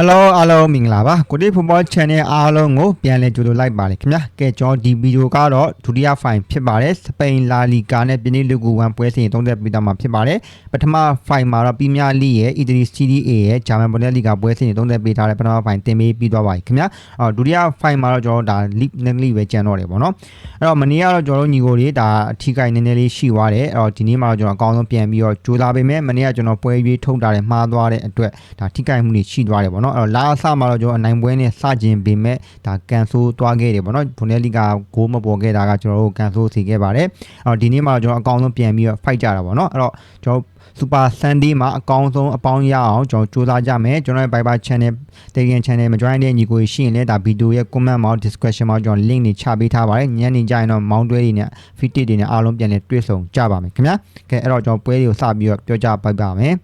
Hello အားလုံးမင်္ဂလာပါကိုတိ Football Channel အားလုံးကိုပြန်လည်ကြိုဆိုလိုက်ပါတယ်ခင်ဗျာကဲကျွန်တော်ဒီဗီဒီယိုကတော့ဒုတိယ file ဖြစ်ပါတယ်စပိန်လာလီကာနဲ့ပြင်းနေလူကူ1ပွဲစဉ်သုံးသက်ပြီးတော့မှာဖြစ်ပါတယ်ပထမ file မှာတော့ပီးမီးယားလိရဲ့ Italy Serie A ရဲ့ဂျာမန်ဘွန်ဒက်လီဂါပွဲစဉ်သုံးသက်ပေးထားတဲ့ပထမ file တင်ပေးပြီးသွားပါပြီခင်ဗျာအော်ဒုတိယ file မှာတော့ကျွန်တော်ဒါ league နဲ့ league ပဲကျန်တော့တယ်ပေါ့နော်အဲ့တော့မနေ့ကတော့ကျွန်တော်တို့ညီကိုတွေဒါအထီးကိုင်းနည်းနည်းလေးရှိသွားတယ်အဲ့တော့ဒီနေ့မှာတော့ကျွန်တော်အကောင်းဆုံးပြန်ပြီးတော့ကြိုးစားပေးမယ်မနေ့ကကျွန်တော်ပွဲရွေးထုတ်တာလည်းမှားသွားတဲ့အတွက်ဒါထိကိုက်မှုတွေရှိသွားတယ်ပေါ့နော်အဲ့တော့လာအစမှာတော့ကျွန်တော်အနိုင်ပွဲနဲ့စကျင်ပေမဲ့ဒါကန်ဆိုးသွားခဲ့တယ်ပေါ့နော်ဘွန်ဒက်လီဂါဂိုးမပေါ်ခဲ့တာကကျွန်တော်တို့ကန်ဆိုးစီခဲ့ပါတယ်အဲ့တော့ဒီနေ့မှာတော့ကျွန်တော်အကောင်းဆုံးပြန်ပြီးတော့ fight ကြတာပေါ့နော်အဲ့တော့ကျွန်တော် Super Sunday မှာအကောင်းဆုံးအပေါင်းရအောင်ကျွန်တော်စူးစမ်းကြမယ်ကျွန်တော်ရဲ့ Viber Channel Telegram Channel မှာ join တဲ့ညီကိုရှိရင်လည်းဒါဗီဒီယိုရဲ့ comment မှာ description မှာကျွန်တော် link တွေချပေးထားပါတယ်ညနေကျရင်တော့မောင်းတွဲတွေနဲ့ fit တွေနဲ့အားလုံးပြန်လည်တွေ့ဆုံကြပါမယ်ခင်ဗျာကဲအဲ့တော့ကျွန်တော်ပွဲတွေကိုစပြီးတော့ပြောကြပိုက်ပါမယ်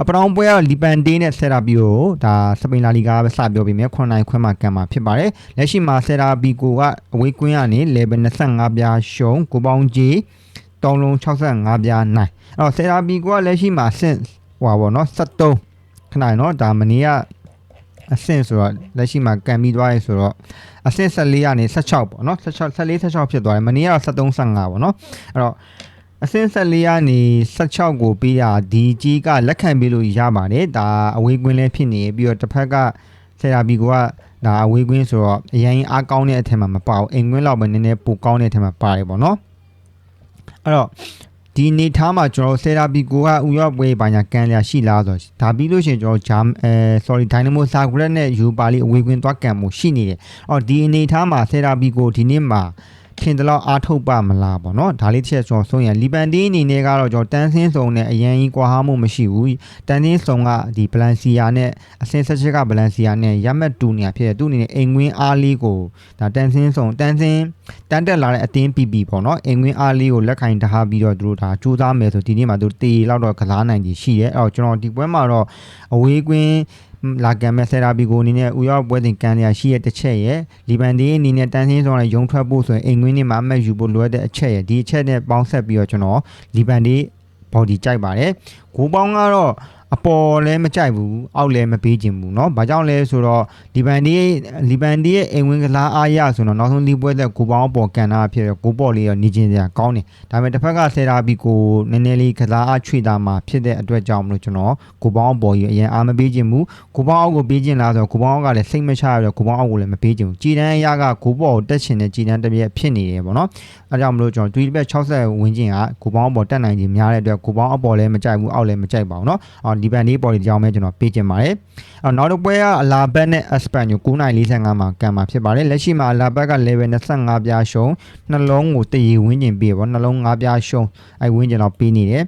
အပတောင်ပွဲကတော့လီပန်တေးနဲ့ဆယ်ရာဘီကိုဒါစပိန်လာလီဂါပဲစပြောပြီးမြ9နိုင်ခွဲမှာကန်မှာဖြစ်ပါတယ်လက်ရှိမှာဆယ်ရာဘီကိုကအဝေးကွင်းကနေ level 25ပြားရှုံးကိုပေါင်းကြီး3လုံး65ပြားနိုင်အဲ့တော့ဆယ်ရာဘီကိုကလက်ရှိမှာဆင့်ဟွာပေါ့နော်73ခဏရနော်ဒါမနေ့ကအဆင့်ဆိုတော့လက်ရှိမှာကန်ပြီးသွားရဲဆိုတော့အဆင့်14ကနေ16ပေါ့နော်16 14 16ဖြစ်သွားတယ်မနေ့ကတော့73 15ပေါ့နော်အဲ့တော့ အဆင့်14ကနေ16ကိုပေးရဒီကြီးကလက်ခံပေးလို့ရပါတယ်ဒါအဝေးကွင်းလည်းဖြစ်နေပြီးတော့တစ်ဖက်ကဆရာဘီကဒါအဝေးကွင်းဆိုတော့အရင်အားကောင်းတဲ့အထက်မှာမပါဘူးအိမ်ကွင်းလောက်ပဲနည်းနည်းပိုကောင်းတဲ့အထက်မှာပါတယ်ပေါ့နော်အဲ့တော့ဒီနေထားမှာကျွန်တော်ဆယ်ရာဘီကိုကဥရောပွဲဘာညာကန်လျာရှိလားဆိုတော့ဒါပြီးလို့ရှိရင်ကျွန်တော်ဂျာအဲ sorry Dynamo Zagreb နဲ့ Europa League အဝေးကွင်းသွားကန်မှုရှိနေတယ်အော်ဒီအနေထားမှာဆယ်ရာဘီကိုဒီနေ့မှာ ထင်တယ်လို့အားထုတ်ပါမလားပေါ့နော်ဒါလေးတစ်ချက်ကျွန်တော်ဆုံးရလီပန်တီးအနေနဲ့ကတော့ကျွန်တော်တန်းစင်းစုံနဲ့အရန်ကြီးကွာဟမှုမရှိဘူးတန်းစင်းစုံကဒီဘလန်စီယာနဲ့အစင်းဆက်ချက်ကဘလန်စီယာနဲ့ရမက်တူနေရဖြစ်တယ်သူအနေနဲ့အိမ်ငွင်းအားလေးကိုဒါတန်းစင်းစုံတန်းစင်းတန်းတက်လာတဲ့အတင်းပီပီပေါ့နော်အိမ်ငွင်းအားလေးကိုလက်ကင်ထားပြီးတော့သူတို့ဒါစူးစမ်းမယ်ဆိုဒီနေ့မှာသူတေလောက်တော့ကစားနိုင်ကြီးရှိတယ်အဲ့တော့ကျွန်တော်ဒီပွဲမှာတော့အဝေးကွင်းလာကံမဲ့ဆယ်ရာဘီကိုအနေနဲ့ဥရောပွဲစဉ်ကန်ရရှိတဲ့တစ်ချက်ရဲ့လီဘန်ဒီအနေနဲ့တန်းစင်းဆောင်နဲ့ရုံထွက်ဖို့ဆိုရင်အိမ်ငွင်းနေမှာအမှတ်ယူဖို့လိုအပ်တဲ့အချက်ရဲ့ဒီအချက်နဲ့ပေါင်းဆက်ပြီးတော့ကျွန်တော်လီဘန်ဒီဘော်ဒီကြိုက်ပါတယ်ဂိုးပေါင်းကတော့ အပေါ်လည်းမကြိုက်ဘူးအောက်လည်းမပေးခြင်းဘူးเนาะဘာကြောင့်လဲဆိုတော့လီဘန်ဒီလီဘန်ဒီရဲ့အိမ်ဝင်ကစားအားရဆိုတော့နောက်ဆုံးလီပွဲသက်ကိုပေါင်းအပေါ်ကန်တာဖြစ်တော့ကိုပေါ်လေးရောနေခြင်းစရာကောင်းတယ်ဒါပေမဲ့တစ်ဖက်ကဆယ်ရာဘီကိုနည်းနည်းလေးကစားအားချွေတာမှာဖြစ်တဲ့အတွက်ကြောင့်မလို့ကျွန်တော်ကိုပေါင်းအပေါ်ကြီးအရင်အားမပေးခြင်းဘူးကိုပေါင်းအောက်ကိုပေးခြင်းလားဆိုတော့ကိုပေါင်းအောက်ကလည်းစိတ်မချရတော့ကိုပေါင်းအောက်ကိုလည်းမပေးခြင်းဘူးကြည်တန်းအရာကကိုပေါ်ကိုတက်ချင်တဲ့ကြည်တန်းတစ်ပြက်ဖြစ်နေတယ်ပေါ့နော်အဲကြောင့်မလို့ကျွန်တော်3ဘက်60ဝန်းကျင်ကကိုပေါင်းအပေါ်တက်နိုင်ခြင်းများတဲ့အတွက်ကိုပေါင်းအပေါ်လည်းမကြိုက်ဘူးအောက်လည်းမကြိုက်ပါဘူးเนาะအော် ဒီဘန်လေးပေါ်ဒီကြောင်းပဲကျွန်တော်ပေးခြင်းပါတယ်အော်နောက်တစ်ပွဲကအလာဘက်နဲ့အစပန်ကို9:45မှာကန်မှာဖြစ်ပါတယ်လက်ရှိမှာအလာဘက်က level 25ပြားရှုံးနှလုံးကိုတည်ဝန်းကျင်ပေးပေါ့နှလုံး5ပြားရှုံးအဲဝန်းကျင်တော့ပေးနေတယ်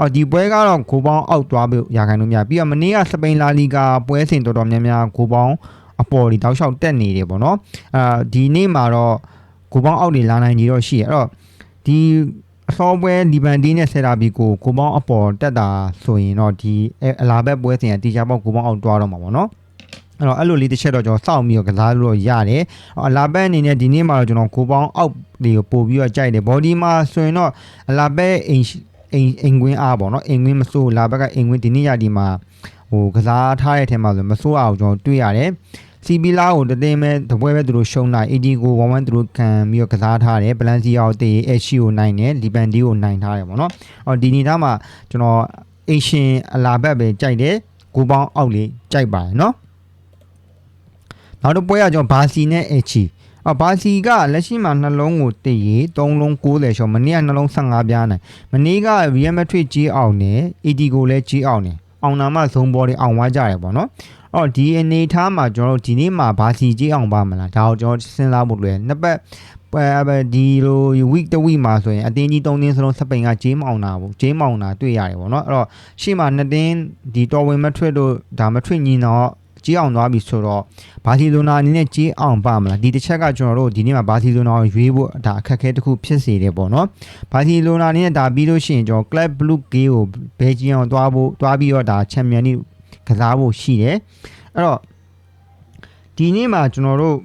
အော်ဒီပွဲကတော့ဂိုးပေါင်းအောက်သွားပြီးရခိုင်လို့များပြီးတော့မနေ့ကစပိန်လာလီဂါပွဲစဉ်တော်တော်များများဂိုးပေါင်းအပေါ်ဒီတောက်လျှောက်တက်နေတယ်ပေါ့နော်အာဒီနေ့မှာတော့ဂိုးပေါင်းအောက်တွေလာနိုင်ကြီးတော့ရှိရအဲ့တော့ဒီ အစောပွဲလီဘန်ဒီနဲ့ဆယ်ရာဘီကိုကိုပေါင်းအပေါ်တက်တာဆိုရင်တော့ဒီအလာဘက်ပွဲစဉ်ကတီချာပေါက်ကိုပေါင်းအောင်တွားတော့မှာပေါ့နော်အဲ့တော့အဲ့လိုလေးတစ်ချက်တော့ကျွန်တော်စောင့်ပြီးတော့ကစားလို့ရတယ်အလာဘက်အနေနဲ့ဒီနေ့မှာတော့ကျွန်တော်ကိုပေါင်းအောက်တွေကိုပို့ပြီးတော့ကြိုက်တယ်ဘော်ဒီမှာဆိုရင်တော့အလာဘက်အိမ်အိမ်အိမ်ကွင်းအားပေါ့နော်အိမ်ကွင်းမစိုးလာဘက်ကအိမ်ကွင်းဒီနေ့ရဒီမှာဟိုကစားထားတဲ့ထဲမှာဆိုမစိုးအောင်ကျွန်တော်တွေ့ရတယ် စီပီလာကိုတသိမ်းမဲ့တပွဲပဲသူတို့ရှုံးတာ80ကို11သူတို့ခံပြီးတော့ကစားထားတယ်ဘလန်စီယာကိုတေးအရှီကိုနိုင်တယ်လီပန်ဒီကိုနိုင်ထားတယ်ပေါ့နော်အော်ဒီနီသားမှာကျွန်တော်အေရှင်အလာဘက်ပဲကြိုက်တယ်ကိုပေါင်းအောက်လေးကြိုက်ပါတယ်နော်နောက်တစ်ပွဲကကျွန်တော်ဘာစီနဲ့အချီအော်ဘာစီကလက်ရှိမှာနှလုံးကိုတည်ရီ3လုံး90ရှော့မနေ့ကနှလုံး15ပြားနိုင်မနေ့က Real Madrid ကြီးအောင်နဲ့ AD ကိုလည်းကြီးအောင်နဲ့အောင်နာမဇုံဘော်တွေအောင်ဝါကြတယ်ပေါ့နော် အော်ဒီအနေထားမှာကျွန်တော်တို့ဒီနေ့မှာဘာစီကြီးအောင်ပါမလားဒါကိုကျွန်တော်စဉ်းစားဖို့လွယ်နှစ်ပတ်ပဲဒီလို week တစ် week မှာဆိုရင်အတင်းကြီး၃တင်းစလုံးစပိန်ကဂျေးမောင်တာပေါ့ဂျေးမောင်တာတွေ့ရတယ်ပေါ့နော်အဲ့တော့ရှေ့မှာနှစ်တင်းဒီတော်ဝင်မထွက်တို့ဒါမထွက်ညီတော့ကြီးအောင်သွားပြီဆိုတော့ဘာစီလိုနာအနေနဲ့ကြီးအောင်ပါမလားဒီတစ်ချက်ကကျွန်တော်တို့ဒီနေ့မှာဘာစီလိုနာကိုရွေးဖို့ဒါအခက်အခဲတစ်ခုဖြစ်စေတယ်ပေါ့နော်ဘာစီလိုနာအနေနဲ့ဒါပြီးလို့ရှိရင်ကျွန်တော် Club Blue Gay ကိုဘယ်ဂျီအောင်သွားဖို့သွားပြီးတော့ဒါချန်ပီယံလိ ကစားဖို့ရှိတယ်အဲ့တော့ဒီနေ့မှာကျွန်တော်တို့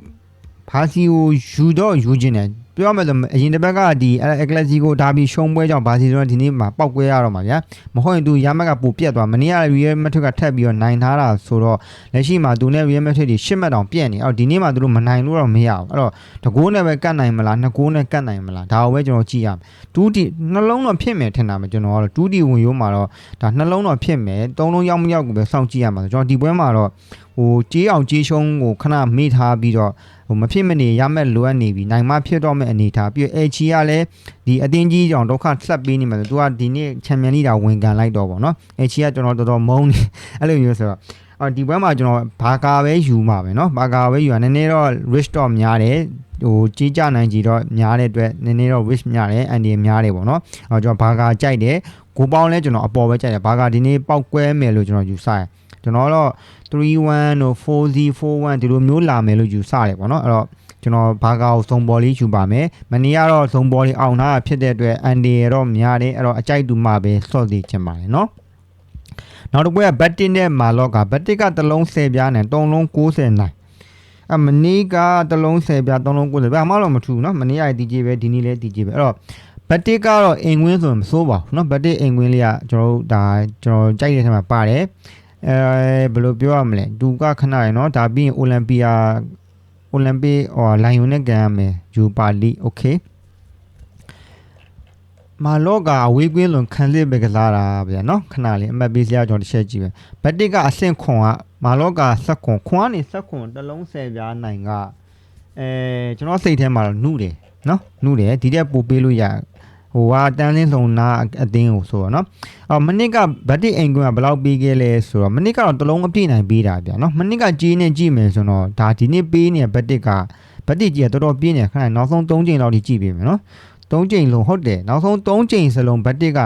ဘာစီကိုယူတော့ယူခြင်းတယ် ပြောရမယ်ဆိုအရင်တစ်ဘက်ကဒီအက်ကလစီကိုဒါပြီးရှုံးပွဲကြောင့်ဘာစီတော့ဒီနေ့မှာပောက်ကွဲရတော့မှာဗျာမဟုတ်ရင်သူရမက်ကပူပြတ်သွားမနေ့က Real Madrid ကထပ်ပြီးတော့နိုင်ထားတာဆိုတော့လက်ရှိမှာသူနဲ့ Real Madrid တွေရှစ်မှတ်တောင်ပြည့်နေအော်ဒီနေ့မှာသူတို့မနိုင်လို့တော့မရဘူးအဲ့တော့တကိုးနဲ့ပဲကတ်နိုင်မလားနှစ်ကိုးနဲ့ကတ်နိုင်မလားဒါကိုပဲကျွန်တော်ကြည့်ရမယ်တူးတီနှလုံးတော့ဖြစ်မယ်ထင်တာပဲကျွန်တော်ကတော့တူးတီဝင်ရိုးမှာတော့ဒါနှလုံးတော့ဖြစ်မယ်သုံးလုံးရောက်မရောက်ကိုပဲစောင့်ကြည့်ရမှာဆိုကျွန်တော်ဒီပွဲမှာတော့ ဟိုကြေးအောင်ကြေးရှုံးကိုခဏမေ့ထားပြီးတော့ ဟိုမဖြစ်မနေရမဲ့လိုအပ်နေပြီနိုင်မဖြစ်တော့မဲ့အနေထားပြီးတော့ HG ကလည်းဒီအတင်းကြီးကြောင့်ဒုက္ခဆက်ပေးနေမှာဆိုသူကဒီနေ့ချန်ပီယံလိတာဝင်ကန်လိုက်တော့ဗောနော် HG ကကျွန်တော်တော်တော်မုန်းနေအဲ့လိုမျိုးဆိုတော့အော်ဒီဘက်မှာကျွန်တော်ဘာကာပဲယူမှာပဲเนาะဘာကာပဲယူရနည်းနည်းတော့ risk တော့များတယ်ဟိုကြီးကြနိုင်ကြီးတော့များတဲ့အတွက်နည်းနည်းတော့ risk များတယ်အန်ဒီများတယ်ပေါ့နော်အော်ကျွန်တော်ဘာကာကြိုက်တယ်ကိုပေါင်းလဲကျွန်တော်အပေါ်ပဲကြိုက်တယ်ဘာကာဒီနေ့ပောက်ကွဲမယ်လို့ကျွန်တော်ယူဆတယ် ကျွန်တော်တော့31တို့4041ဒီလိုမျိုးလာမယ်လို့ယူဆတယ်ပေါ့နော်အဲ့တော့ကျွန်တော်ဘာကာကိုစုံပေါ်လေးယူပါမယ်မနေ့ကတော့စုံပေါ်လေးအောင်တာဖြစ်တဲ့အတွက်အန်ဒီရတော့များတယ်အဲ့တော့အကြိုက်တူမှပဲစော့စီချင်ပါတယ်နော်နောက်တစ်ပွဲကဘတ်တင်နဲ့မာလော့ကဘတ်တစ်ကတစ်လုံး10ပြားနဲ့3လုံး90နိုင်အမနီကတစ်လုံး10ပြား3လုံး90ပြားအမှတော့မထူဘူးเนาะမနေ့က DJ ပဲဒီနေ့လည်း DJ ပဲအဲ့တော့ဘတ်တစ်ကတော့အင်ကွင်းဆိုရင်မစိုးပါဘူးเนาะဘတ်တစ်အင်ကွင်းလေးကကျွန်တော်တို့ဒါကျွန်တော်ကြိုက်တဲ့ထဲမှာပါတယ် အဲဘယ်လိုပြောရမလဲသူကခဏရယ်เนาะဒါပြီးရင်အိုလံပီယာအိုလံပစ်ဟောလိုင်ယွန်နဲ့ကန်ရမယ်ယူပါလီโอเคမာလော့ကအဝေးကွင်းလွန်ခံစစ်ပဲကစားတာဗျာเนาะခဏလေးအမှတ်ပေးစရာကျွန်တော်တစ်ချက်ကြည့်ပဲဘတ်တစ်ကအဆင့်ခွန်ကမာလော့ကဆက်ခွန်ခွန်ကနေဆက်ခွန်တစ်လုံး10ပြားနိုင်ကအဲကျွန်တော်စိတ်ထဲမှာတော့နှုတယ်เนาะနှုတယ်ဒီတက်ပို့ပေးလို့ရ ဟိုကတန်းလင်းဆုံနာအတင်းကိုဆိုတော့နော်အော်မနစ်ကဗတ်တစ်အင်ကွန်းကဘယ်လောက်ပေးခဲ့လဲဆိုတော့မနစ်ကတော့တလုံးအပြည့်နိုင်ပေးတာဗျာနော်မနစ်ကကြီးနေကြည့်မယ်ဆိုတော့ဒါဒီနေ့ပေးနေတဲ့ဗတ်တစ်ကဗတ်တစ်ကြီးကတော်တော်ပြင်းနေခဏနောက်ဆုံး3ချိန်လောက်ထိကြည့်ပေးမယ်နော် 3ချိန်လုံးဟုတ်တယ်နောက်ဆုံး3ချိန်စလုံးဘတ်တစ်က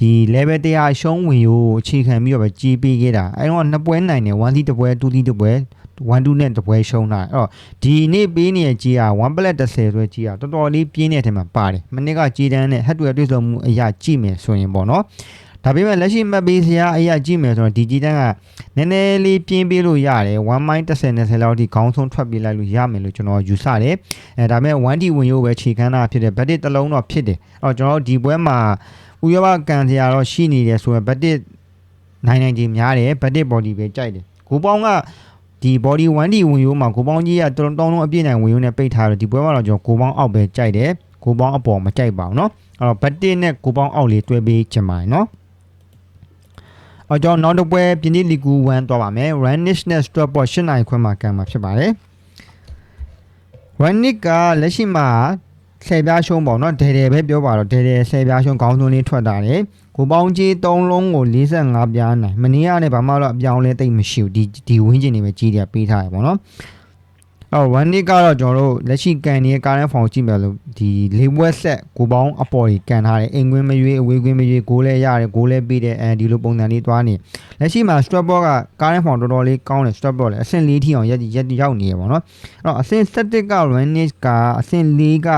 ဒီ level 100ရှုံးဝင်ရိုးအခြေခံပြီးတော့ပဲကြီးပေးခဲ့တာအဲတော့နှစ်ပွဲနိုင်တယ်1 3တပွဲ2 3တပွဲ1 2နဲ့တပွဲရှုံးတာအဲ့တော့ဒီနေ့ပေးနေတဲ့ကြီးက1 plus 30ဆိုတဲ့ကြီးကတော်တော်လေးပြင်းတဲ့အထက်မှာပါတယ်မနစ်ကကြီးတန်းနဲ့ဟက်တူရတွေ့ဆုံမှုအရာကြည့်မယ်ဆိုရင်ပေါ့နော် ဒါပေမဲ့လက်ရှိမှတ်ပေးစရာအရာကြည့်မယ်ဆိုတော့ဒီကြီးတန်းကနည်းနည်းလေးပြင်းပေးလို့ရတယ်1 minus 30 20လောက်ထိခေါင်းဆုံးထွက်ပြေးလိုက်လို့ရမယ်လို့ကျွန်တော်ယူဆတယ်အဲဒါပေမဲ့1 D ဝင်ရိုးပဲခြေခန်းတာဖြစ်တယ်ဘတ်တစ်တစ်လုံးတော့ဖြစ်တယ်အဲ့တော့ကျွန်တော်တို့ဒီပွဲမှာဥရောပကန်စရာတော့ရှိနေတယ်ဆိုရင်ဘတ်တစ်နိုင်နိုင်ချင်းများတယ်ဘတ်တစ် body ပဲကြိုက်တယ်ကိုပေါင်းကဒီ body 1D ဝင်ရိုးမှာကိုပေါင်းကြီးကတုံးတုံးလုံးအပြည့်နိုင်ဝင်ရိုးနဲ့ပိတ်ထားတယ်ဒီပွဲမှာတော့ကျွန်တော်ကိုပေါင်းအောက်ပဲကြိုက်တယ်ကိုပေါင်းအပေါ်မကြိုက်ပါဘူးเนาะအဲ့တော့ဘတ်တစ်နဲ့ကိုပေါင်းအောက်လေးတွဲပေးချင်ပါတယ်เนาะ အော်ကျွန်တော်နောက်တစ်ပွဲပြင်းပြလီကူ1သွားပါမယ် Ranish နဲ့ Stratport 8နိုင်ခွဲမှာကန်မှာဖြစ်ပါတယ် Ranish ကလက်ရှိမှာဆယ်ပြားရှုံးပေါ့နော်ဒဲဒဲပဲပြောပါတော့ဒဲဒဲဆယ်ပြားရှုံးခေါင်းစုံလေးထွက်တာတယ်ကိုပေါင်းကြီး3လုံးကို45ပြားနိုင်မနေ့ကလည်းဘာမှတော့အပြောင်းလဲတိတ်မရှိဘူးဒီဒီဝင်းကျင်နေပဲကြီးတယ်ပေးထားရပေါ့နော် အော်1 nick ကတော့ကျွန်တော်တို့လက်ရှိကန်နေတဲ့ကားရန်ဖောင်ကြည့်မယ်လို့ဒီလေးဘွက်ဆက်ကိုပေါင်းအပေါ်ကြီးကန်ထားတယ်အိမ်ကွင်းမရွေးအဝေးကွင်းမရွေးဂိုးလဲရတယ်ဂိုးလဲပေးတယ်အဲဒီလိုပုံစံလေးသွားနေလက်ရှိမှာ strap ball ကကားရန်ဖောင်တော်တော်လေးကောင်းတယ် strap ball လည်းအဆင့်၄ထိအောင်ရက်ရက်ရောက်နေရပေါ့နော်အဲ့တော့အဆင့်7က1 nick ကအဆင့်4က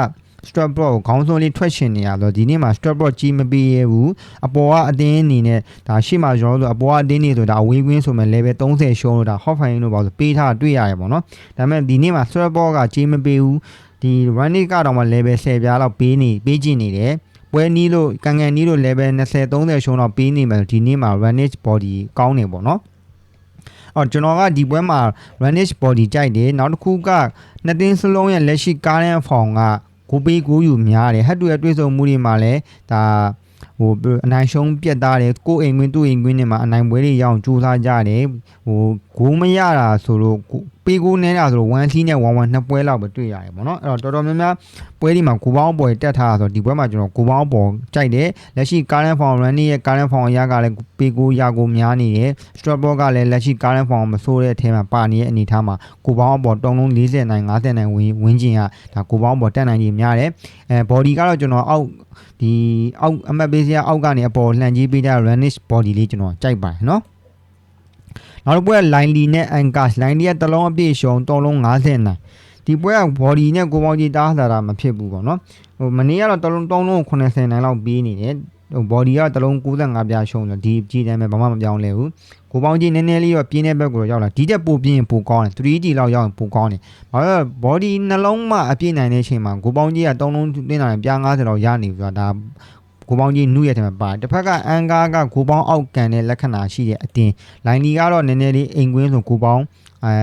strap ball ကိုခေါင်းဆုံးလေးထွက်ရှင်နေရတော့ဒီနေ့မှာ strap ball ကြီးမပေးရဘူးအပေါ်ကအတင်းအနေနဲ့ဒါရှေ့မှာကျွန်တော်တို့အပေါ်ကအတင်းနေဆိုတာအဝေးကွင်းဆိုမဲ့ level 30ရှုံးလို့ဒါ hot fine လို့ပါဆိုပေးထားတွေ့ရတယ်ပေါ့နော်ဒါပေမဲ့ဒီနေ့မှာ strap ball ကကြီးမပေးဘူးဒီ running ကတော့မှ level 10ပြားလောက်ပေးနေပေးကြည့်နေတယ်ပွဲနီးလို့ကန်ကန်နီးလို့ level 20 30ရှုံးတော့ပေးနေမယ်ဒီနေ့မှာ running body ကောင်းနေပေါ့နော်အော်ကျွန်တော်ကဒီပွဲမှာ running body ကြိုက်တယ်နောက်တစ်ခုကနှစ်တင်းစလုံးရဲ့လက်ရှိကားရန်ဖောင်က ကိုပေးကိုယူများတယ်ဟတ်တူရဲ့တွေးဆုံမှုတွေမှာလည်းဒါဟိုအနိုင်ရှုံးပြတ်သားတယ်ကိုအိမ်ကွင်းသူ့အိမ်ကွင်းတွေမှာအနိုင်ပွဲတွေရအောင်ကြိုးစားကြတယ်ဟို ဂိုးမရတာဆိုလို့ပေးကိုနေတာဆိုတော့1 3နဲ့1 1နှစ်ပွဲလောက်ပဲတွေ့ရတယ်ပေါ့နော်အဲ့တော့တော်တော်များများပွဲဒီမှာကိုပေါင်းပေါ်တက်ထားတာဆိုတော့ဒီပွဲမှာကျွန်တော်ကိုပေါင်းပေါ်ကြိုက်တယ်လက်ရှိ current form running ရဲ့ current form အရာကလည်းပေးကိုရကိုများနေတယ် strap ball ကလည်းလက်ရှိ current form မဆိုးတဲ့အထဲမှာပါနေတဲ့အနေအထားမှာကိုပေါင်းပေါ်တုံလုံး40နိုင်50နိုင်ဝင်ဝင်းကျင်ကဒါကိုပေါင်းပေါ်တက်နိုင်ကြီးများတယ်အဲ body ကတော့ကျွန်တော်အောက်ဒီအောက်အမတ်ပေးစရာအောက်ကနေအပေါ်လှန်ကြီးပေးတဲ့ runish body လေးကျွန်တော်ကြိုက်ပါတယ်နော် နောက်တစ်ပွဲ line လီနဲ့ anchor line လီကတစ်လုံးအပြည့်ရှုံတုံးလုံး50နိုင်ဒီပွဲက body နဲ့ကိုပေါင်းကြီးတားတာတာမဖြစ်ဘူးပေါ့နော်ဟိုမနေ့ကတော့တစ်လုံးတုံးလုံး80နိုင်လောက်ပေးနေတယ် body ကတလုံး95ပြားရှုံးတယ်ဒီကြီးတန်းပဲဘာမှမပြောင်းလဲဘူးကိုပေါင်းကြီးနည်းနည်းလေးတော့ပြင်းတဲ့ဘက်ကိုတော့ရောက်လာဒီတက်ပိုပြင်းရင်ပိုကောင်းတယ် 3D လောက်ရောက်ရင်ပိုကောင်းတယ်ဘာလို့လဲ body နှလုံးမှအပြည့်နိုင်တဲ့အချိန်မှာကိုပေါင်းကြီးက3လုံးတင်းလာရင်ပြား90လောက်ရနေပြီဆိုတာဒါ ကိုပေါင်းကြီးနုရဲ့ထဲမှာပါတယ်တစ်ဖက်ကအန်ကားကကိုပေါင်းအောက်ကန်တဲ့လက္ခဏာရှိတဲ့အတင်းလိုင်းလီကတော့နည်းနည်းလေးအိမ်ကွင်းဆိုကိုပေါင်းအဲ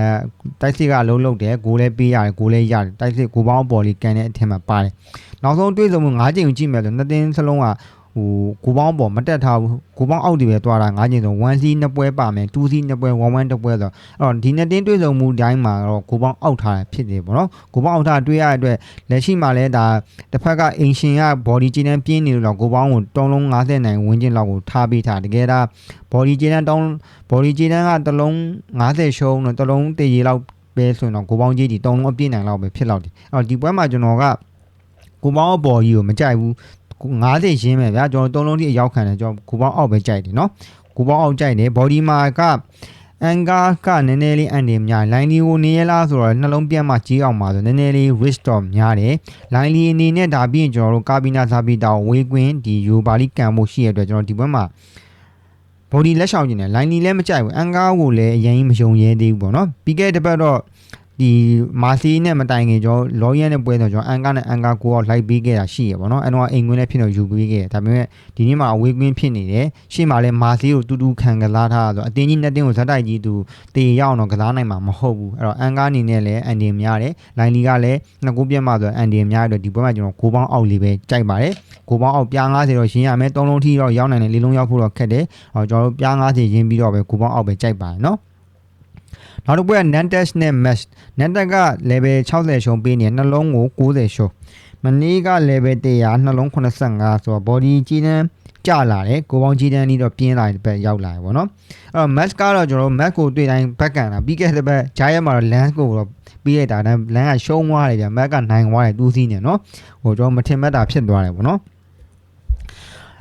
တိုက်စစ်ကအလုံးလုံးတယ်ဂိုးလည်းပေးရတယ်ဂိုးလည်းရတယ်တိုက်စစ်ကိုပေါင်းအပေါ်လေးကန်တဲ့အထင်မှာပါတယ်နောက်ဆုံးတွေးဆုံမှု၅ချိန်ကိုကြည့်မယ်ဆိုနှစ်တင်းစလုံးက ဟိုကိုပေါင်းပေါ်မတက်ထားဘူးကိုပေါင်းအောက်တွေပဲတွားတာ၅ချိန်ဆို1စီးနှစ်ပွဲပါမယ်2စီးနှစ်ပွဲ1 1တစ်ပွဲဆိုတော့အဲ့တော့ဒီနှစ်တင်းတွေးဆုံမှုတိုင်းမှာတော့ကိုပေါင်းအောက်ထားဖြစ်တယ်ပေါ့နော်ကိုပေါင်းအောက်ထားတွေးရတဲ့အတွက်လက်ရှိမှာလဲဒါတစ်ဖက်ကအိမ်ရှင်က body ကျင်းတန်းပြင်းနေလို့တော့ကိုပေါင်းကိုတုံးလုံး50နိုင်ဝင်းချင်းလောက်ကိုထားပေးထားတကယ်ဒါ body ကျင်းတန်းတောင်း body ကျင်းတန်းကတစ်လုံး50ရှုံးတော့တစ်လုံးတည်ရလောက်ပဲဆိုရင်တော့ကိုပေါင်းကြီးဒီတုံးလုံးအပြည့်နိုင်လောက်ပဲဖြစ်လောက်တယ်အဲ့တော့ဒီပွဲမှာကျွန်တော်ကကိုပေါင်းအပေါ်ကြီးကိုမကြိုက်ဘူး 50ရင်းပဲဗျာကျွန်တော်တုံးလုံးထိအရောက်ခံတယ်ကျွန်တော်ကိုပေါင်းအောက်ပဲကြိုက်တယ်နော်ကိုပေါင်းအောက်ကြိုက်တယ် body မှာကအန်ကာကနည်းနည်းလေးအန်တယ်များ line လေးကိုနေရလားဆိုတော့နှလုံးပြတ်မှကြီးအောင်ပါဆိုနည်းနည်းလေး risk တော့များတယ် line လေးအနေနဲ့ဒါပြီးရင်ကျွန်တော်တို့ကာဘီနာဇာဘီတာကိုဝေးကွင်းဒီယူပါလီကန်ဖို့ရှိရတဲ့အတွက်ကျွန်တော်ဒီဘက်မှာ body လက်ရှောင်ကျင်တယ် line လေးလည်းမကြိုက်ဘူးအန်ကာကိုလည်းအရင်မယုံရဲသေးဘူးပေါ့နော်ပြီးခဲ့တဲ့ဘက်တော့ ဒီမာစီနဲ့မတိုင်ခင်ကျွန်တော်လော်ရန်နဲ့ပွဲတော့ကျွန်တော်အန်ကာနဲ့အန်ကာကိုတော့လိုက်ပေးခဲ့တာရှိရပေါ့နော်အဲ့တော့အိမ်ကွင်းလည်းဖြစ်တော့ယူပေးခဲ့တယ်ဒါပေမဲ့ဒီနေ့မှာအဝေးကွင်းဖြစ်နေတယ်ရှေ့မှာလည်းမာစီကိုတူတူခံကစားထားဆိုအတင်းကြီးနှစ်တင်းကိုဇက်တိုက်ကြီးသူတေရောက်တော့ကစားနိုင်မှာမဟုတ်ဘူးအဲ့တော့အန်ကာအနေနဲ့လည်းအန်ဒီများတယ်လိုင်းလီကလည်းနှစ်ကူးပြတ်မှဆိုအန်ဒီများတယ်ဒီပွဲမှာကျွန်တော်ကိုပေါင်းအောက်လေးပဲကြိုက်ပါတယ်ကိုပေါင်းအောက်ပြား90တော့ရင်းရမယ်၃လုံးထိတော့ရောက်နိုင်တယ်လေးလုံးရောက်ဖို့တော့ခက်တယ်ဟောကျွန်တော်တို့ပြား90ရင်းပြီးတော့ပဲကိုပေါင်းအောက်ပဲကြိုက်ပါတယ်နော် နောက်တစ်ပွဲက Nantes နဲ့ Match Nantes က level 60ရှုံးပေးနေနှလုံးကို90ရှုံးမနေ့က level 100နှလုံး85ဆိုတော့ body ကြီးတန်းကြလာတယ်ကိုပေါင်းကြီးတန်းလေးတော့ပြင်းလာတဲ့ဘက်ရောက်လာတယ်ဗောနော်အဲ့တော့ match ကတော့ကျွန်တော်တို့ match ကိုတွေ့တိုင်းဘက်ကန်တာပြီးခဲ့တဲ့ဘက်ဂျားရဲမှာတော့ lens ကိုတော့ပြီးရတာလမ်းကရှုံးသွားတယ်ဗျ match ကနိုင်သွားတယ်တူးစီးနေနော်ဟိုကျွန်တော်မထင်မှတ်တာဖြစ်သွားတယ်ဗောနော်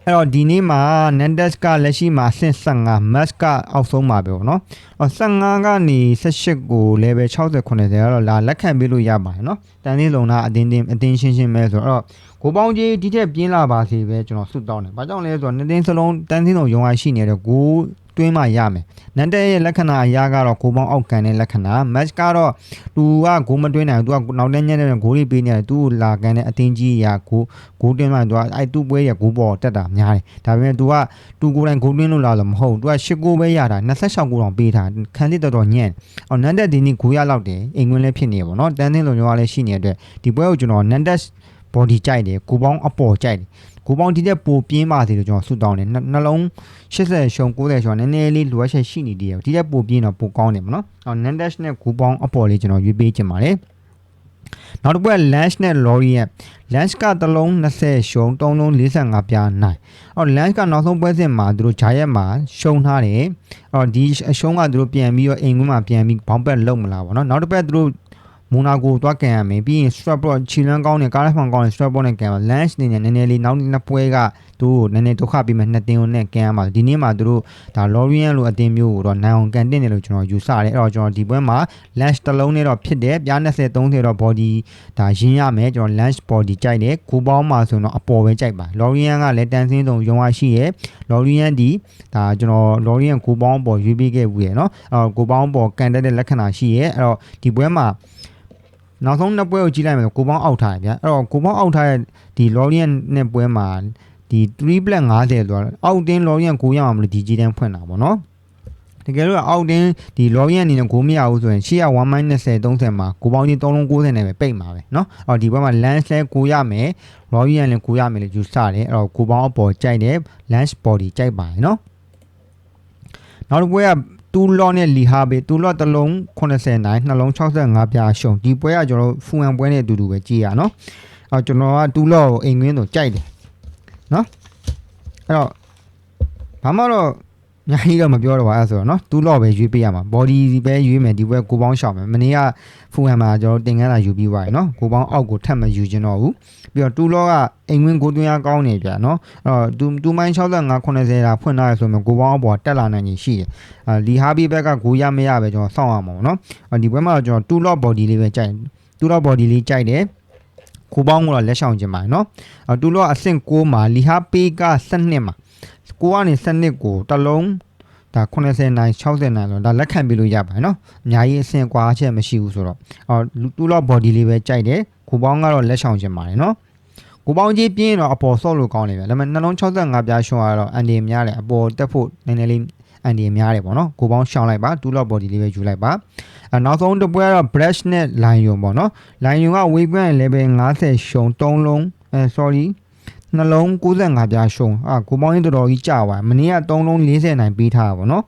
အဲ့တော့ဒီနေ့မှာ Nandes ကလက်ရှိမှာဆင့်15 Max ကအောက်ဆုံးပါပဲဗောနော်အော်15ကနေ18ကို level 60 90ကတော့လာလက်ခံပေးလို့ရပါတယ်နော်တန်လေးလုံတာအတင်းတင်းအတင်းရှင်းရှင်းပဲဆိုတော့ကိုပေါင်းကြီးဒီထက်ပြင်းလာပါစေပဲကျွန်တော်ဆုတောင်းတယ်။ဘာကြောင့်လဲဆိုတော့နှစ်တင်းစလုံးတန်းစင်းလုံးရုံရရှိနေတဲ့ကို သွင်းမှရမယ်နန်တက်ရဲ့လက္ခဏာအရာကတော့ဂိုးပေါင်းအောက်ကန်တဲ့လက္ခဏာမက်ကတော့သူကဂိုးမတွင်းနိုင်သူကနောက်တန်းညက်တဲ့ဂိုးတွေပေးနေတယ်သူ့လာကန်တဲ့အတင်းကြီးရာဂိုးဂိုးတွင်းမှသူကအဲ့သူ့ပွဲရဲ့ဂိုးပေါ်တက်တာများတယ်ဒါပေမဲ့သူကသူကိုယ်တိုင်ဂိုးတွင်းလို့လာလို့မဟုတ်သူက၈ဂိုးပဲရတာ26ဂိုးတောင်ပေးတာခံစစ်တော်တော်ညံ့အော်နန်တက်ဒီနေ့ဂိုးရလောက်တယ်အိမ်ကွင်းလည်းဖြစ်နေပါတော့တန်းသင်းလုံရောလည်းရှိနေတဲ့အတွက်ဒီပွဲကိုကျွန်တော်နန်တက် body ကြိုက်တယ်ကိုပေါင်းအပေါ်ကြိုက်တယ် ကိုပေါင်းဒီတဲ့ပိုပြင်းပါစေလို့ကျွန်တော်ဆုတောင်းတယ်နှလုံး80ရှုံ90ရှုံနည်းနည်းလေးလိုအပ်ချက်ရှိနေသေးတယ်ဒီတဲ့ပိုပြင်းတော့ပိုကောင်းတယ်မနော်အော် Nandash နဲ့ကိုပေါင်းအပေါ်လေးကျွန်တော်ရွေးပေးချင်ပါတယ်နောက်တစ်ခုက Lunch နဲ့ Lorry ရဲ့ Lunch ကတလုံး20ရှုံ3လုံး45ပြားနိုင်အော် Lunch ကနောက်ဆုံးပွဲစဉ်မှာသူတို့ဂျာရက်မှာရှုံထားတယ်အော်ဒီအရှုံးကသူတို့ပြန်ပြီးတော့အိမ်ကွင်းမှာပြန်ပြီးဘောင်းပက်လုံမလားဗောနော်နောက်တစ်ပတ်သူတို့ မိုနာကိုသွားကန်ရမယ်ပြီးရင် Stratford ချီလန်းကောင်းနဲ့ကားလမှန်ကောင်းနဲ့ Stratford နဲ့ကန်ပါ Lunch နေနဲ့နည်းနည်းလေးနောက်နှစ်ပွဲကသူ့ကိုနည်းနည်းဒုက္ခပေးမဲ့နှစ်တင်းနဲ့ကန်ရမှာဒီနေ့မှာသူတို့ဒါ Lorient လိုအတင်းမျိုးကိုတော့နိုင်အောင်ကန်တင်တယ်လို့ကျွန်တော်ယူဆတယ်အဲ့တော့ကျွန်တော်ဒီပွဲမှာ Lunch တစ်လုံးနဲ့တော့ဖြစ်တယ်ပြား20 30တော့ body ဒါရင်းရမယ်ကျွန်တော် Lunch body ကြိုက်တယ်ကိုပေါင်းမှာဆိုတော့အပေါ်ပဲကြိုက်ပါ Lorient ကလည်းတန်ဆင်းဆုံးရုံးရရှိရယ် Lorient ဒီဒါကျွန်တော် Lorient ကိုပေါင်းပေါ်ရွေးပေးခဲ့ဘူးရယ်နော်အဲ့တော့ကိုပေါင်းပေါ်ကန်တက်တဲ့လက္ခဏာရှိရယ်အဲ့တော့ဒီပွဲမှာ နောက်ဆုံးနှစ်ပွဲကိုကြည့်လိုက်မယ်ကိုပေါင်းအောက်ထားရဗျအဲ့တော့ကိုပေါင်းအောက်ထားရဲ့ဒီ Lorient နဲ့ပွဲမှာဒီ3 black 50ဆိုတော့အောက်တင်း Lorient ကိုရအောင်မလို့ဒီကြီးတန်းဖွင့်တာပေါ့နော်တကယ်လို့အောက်တင်းဒီ Lorient အနေနဲ့ကိုမရဘူးဆိုရင်ရှေ့က1 30 30မှာကိုပေါင်းချင်း3လုံး90နဲ့ပဲပိတ်မှာပဲเนาะအော်ဒီဘက်မှာ lens လဲကိုရမယ် Lorient လည်းကိုရမယ်လို့ယူဆတယ်အဲ့တော့ကိုပေါင်းအပေါ်ကြိုက်တယ် lens body ကြိုက်ပါတယ်เนาะနောက်တစ်ပွဲက တူလော့နဲ့လီဟာဘေတူလော့တစ်လုံး80နိုင်နှလုံး65ပြားရှုံဒီပွဲကကျွန်တော်ဖူဟန်ပွဲနဲ့အတူတူပဲကြည်ရနော်အော်ကျွန်တော်ကတူလော့ကိုအိမ်ငင်းဆိုကြိုက်တယ်နော်အဲ့တော့ဘာမှတော့ ညာကြီးတော့မပြောတော့ပါအဲ့ဆိုတော့နော်တူလော့ပဲရွေးပေးရမှာ body ပဲရွေးမယ်ဒီပွဲကိုပေါင်းရှောင်မယ်မနေ့ကဖူဟန်မှာကျွန်တော်တင်ကန်းလာယူပြီးသွားပြီနော်ကိုပေါင်းအောက်ကိုထပ်မယူခြင်းတော့ဘူးပြီးတော့တူလော့ကအိမ်ဝင်းကိုသွင်းရကောင်းနေပြနော်အဲ့တော့တူတူမိုင်း65 80တာဖွင့်ထားရဆိုရင်ကိုပေါင်းအပေါ်တက်လာနိုင်ကြီးရှိတယ်အာလီဟာဘီဘက်ကဂိုးရမရပဲကျွန်တော်စောင့်ရမှာပေါ့နော်ဒီဘက်မှာကျွန်တော်တူလော့ body လေးပဲကြိုက်တူလော့ body လေးကြိုက်တယ်ကိုပေါင်းကတော့လက်ဆောင်ခြင်းပါတယ်နော်အော်တူလောအဆင့်6မှာလီဟာပေးက7မှာ ကိုကနေ7ကိုတစ်လုံးဒါ80နိုင်60နိုင်လို့ဒါလက်ခံပြလို့ရပါတယ်နော်အများကြီးအဆင့်ကွာချက်မရှိဘူးဆိုတော့အော်တူလော body လေးပဲကြိုက်တယ်ကိုပေါင်းကတော့လက်ဆောင်ခြင်းပါတယ်နော်ကိုပေါင်းကြီးပြင်းတော့အပေါ်ဆော့လို့ကောင်းတယ်ဗျဒါပေမဲ့နှလုံး65ပြားရှုံးရတော့အန်ဒီများတယ်အပေါ်တက်ဖို့နည်းနည်းလေးအန်ဒီများတယ်ပေါ့နော်ကိုပေါင်းရှောင်းလိုက်ပါတူလော body လေးပဲယူလိုက်ပါအဲနောက်ဆုံးတစ်ပွဲကတော့ brush နဲ့ line ယုံပေါ့နော် line ယုံက weight grand level 50ရှုံ3လုံးအဲ sorry နှလုံး95ပြားရှုံအာကိုပေါင်းရင်တော်တော်ကြီးကြာသွားမနေ့က3လုံး40နိုင်ပေးထားတာပေါ့နော်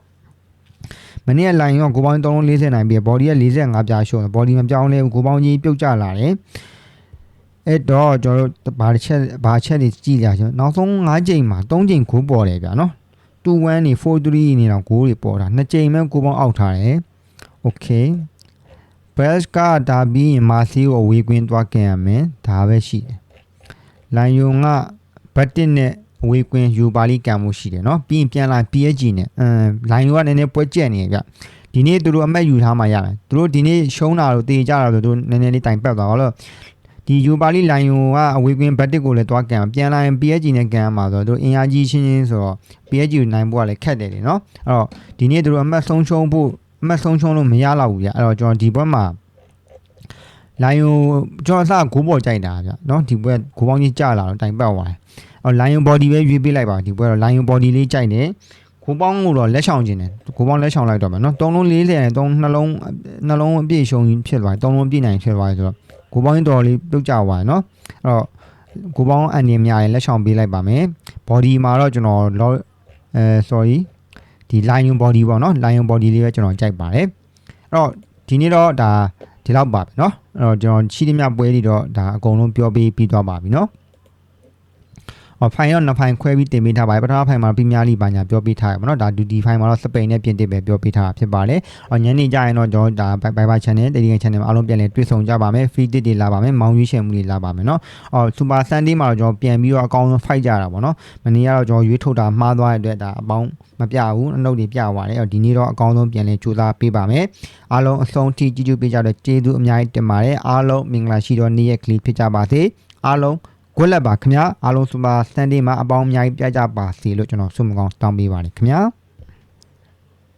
မနေ့က line ရောကိုပေါင်း3လုံး40နိုင်ပြီး body က45ပြားရှုံ body မပြောင်းလဲဘူးကိုပေါင်းကြီးပြုတ်ကျလာတယ်အဲ့တော့ကျွန်တော်တို့ဘာတစ်ချက်ဘာချက်တွေကြည့်ကြကျွန်တော်နောက်ဆုံး5ချိန်မှာ3ချိန်ကိုပေါ်တယ်ဗျာနော်21နေ43နေတော့ဂိုးတွေပေါ်တာ2ချိန်မှကိုပေါင်းအောက်ထားတယ် okay ဘက်စ်ကဒါပြီးရင်မာစီကိုအဝေးကွင်းသွားခင်ရမယ်ဒါပဲရှိတယ်။ လိုင်ယုံကဘတ်တစ်နဲ့အဝေးကွင်းယူပါလီကံမှုရှိတယ်နော်ပြီးရင်ပြန်လာ PSG နဲ့အမ်လိုင်ယုံကနည်းနည်းပွဲကျက်နေရကြဒီနေ့သူတို့အမက်ယူထားမှရမယ်သူတို့ဒီနေ့ရှုံးတာလို့တေကြတာလို့သူတို့နည်းနည်းလေးတိုင်ပတ်သွားတော့ဒီယူပါလီလိုင်ယုံကအဝေးကွင်းဘတ်တစ်ကိုလည်းသွားကံပြန်လာရင် PSG နဲ့ကံမှာဆိုတော့သူတို့အင်အားကြီးချင်းချင်းဆိုတော့ PSG ကိုနိုင်ဖို့ကလည်းခက်တယ်လေနော်အဲ့တော့ဒီနေ့သူတို့အမက်ဆုံးရှုံးဖို့အမတ်ဆုံးချုံးလို့မရတော့ဘူးဗျအဲ့တော့ကျွန်တော်ဒီဘက်မှာ လိုင်ယိုကျွန်တော်အစဂိုးပေါ်ကြိုက်တာဗျเนาะဒီဘက်ဂိုးပေါင်းကြီးကျလာတော့တိုင်ပတ်သွားတယ်အော်လိုင်ယို body ပဲရွေးပေးလိုက်ပါဒီဘက်တော့လိုင်ယို body လေးကြိုက်တယ်ဂိုးပေါင်းကိုတော့လက်ဆောင်ခြင်းတယ်ဂိုးပေါင်းလက်ဆောင်လိုက်တော့မယ်เนาะ3လုံး40နဲ့3နှလုံးနှလုံးအပြည့်ရှုံဖြစ်သွားတယ်3လုံးပြည့်နိုင်ဖြစ်သွားတယ်ဆိုတော့ဂိုးပေါင်းတော်လေးပြုတ်ကျသွားတယ်เนาะအဲ့တော့ဂိုးပေါင်းအန်နေများရင်လက်ဆောင်ပေးလိုက်ပါမယ် body မှာတော့ကျွန်တော်အဲ sorry ဒီ lion body ပေါ့နော် lion body လေးပဲကျွန်တော်ကြိုက်ပါတယ်အဲ့တော့ဒီနေ့တော့ဒါ ဒီလောက်ပါပဲเนาะအဲ့တော့ကျွန်တော်ရှိသမျှပွဲတွေတော့ဒါအကုန်လုံးပြောပြီးပြီးသွားပါပြီเนาะအော် ဖိုင်ရောနှစ်ဖိုင်ခွဲပြီးတင်ပေးထားပါတယ်ပထမဖိုင်မှာပီးမြားလီပါညာပြောပေးထားရပါတော့ဒါဒူဒီဖိုင်မှာတော့စပိန်နဲ့ပြင်သစ်ပဲပြောပေးထားတာဖြစ်ပါတယ်အော်ညနေကျရင်တော့ကျွန်တော်ဒါဘိုင်ဘိုင် channel တေဒီငယ် channel မှာအားလုံးပြန်လည်တွေ့ဆုံကြပါမယ် free tip တွေလာပါမယ်မောင်ရွေးရှင်မှုတွေလာပါမယ်เนาะအော် super sunday မှာတော့ကျွန်တော်ပြန်ပြီးတော့အကောင်းဆုံး fight ကြတာပေါ့เนาะမနေ့ကတော့ကျွန်တော်ရွေးထုတ်တာမှားသွားတဲ့အတွက်ဒါအပေါင်းမပြဘူးအနှုတ်တွေပြသွားတယ်အော်ဒီနေ့တော့အကောင်းဆုံးပြန်လည်ကြိုးစားပေးပါမယ်အားလုံးအဆုံးထိကြည့်ကြည့်ပေးကြတဲ့ကျေးဇူးအများကြီးတင်ပါတယ်အားလုံးမင်္ဂလာရှိသောနေ့ရက်ကလေးဖြစ်ကြပါစေအားလုံး ကွက်လက်ပါခင်ဗျာအားလုံးစူပါစတန်ဒေးမှာအပေါင်းအများကြီးပြကြပါစေလို့ကျွန်တော်ဆုမကောင်းတောင်းပေးပါတယ်ခင်ဗျာ